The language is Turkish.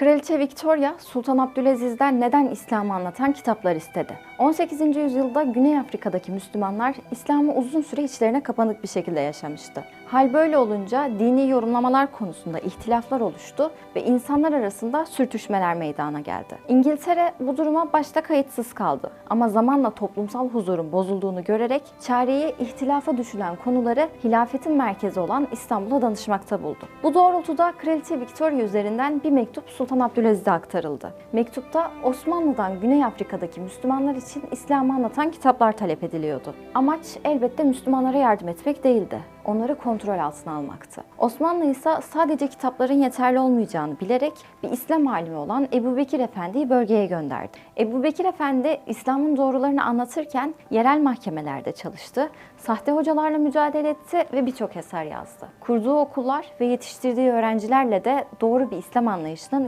Kraliçe Victoria, Sultan Abdülaziz'den neden İslam'ı anlatan kitaplar istedi. 18. yüzyılda Güney Afrika'daki Müslümanlar İslam'ı uzun süre içlerine kapanık bir şekilde yaşamıştı. Hal böyle olunca dini yorumlamalar konusunda ihtilaflar oluştu ve insanlar arasında sürtüşmeler meydana geldi. İngiltere bu duruma başta kayıtsız kaldı ama zamanla toplumsal huzurun bozulduğunu görerek çareyi ihtilafa düşülen konuları hilafetin merkezi olan İstanbul'a danışmakta buldu. Bu doğrultuda Kraliçe Victoria üzerinden bir mektup Sultan Abdülaziz'e aktarıldı. Mektupta Osmanlı'dan Güney Afrika'daki Müslümanlar için İslam'ı anlatan kitaplar talep ediliyordu. Amaç elbette Müslümanlara yardım etmek değildi onları kontrol altına almaktı. Osmanlı ise sadece kitapların yeterli olmayacağını bilerek bir İslam alimi olan Ebu Bekir Efendi'yi bölgeye gönderdi. Ebu Bekir Efendi İslam'ın doğrularını anlatırken yerel mahkemelerde çalıştı, sahte hocalarla mücadele etti ve birçok eser yazdı. Kurduğu okullar ve yetiştirdiği öğrencilerle de doğru bir İslam anlayışının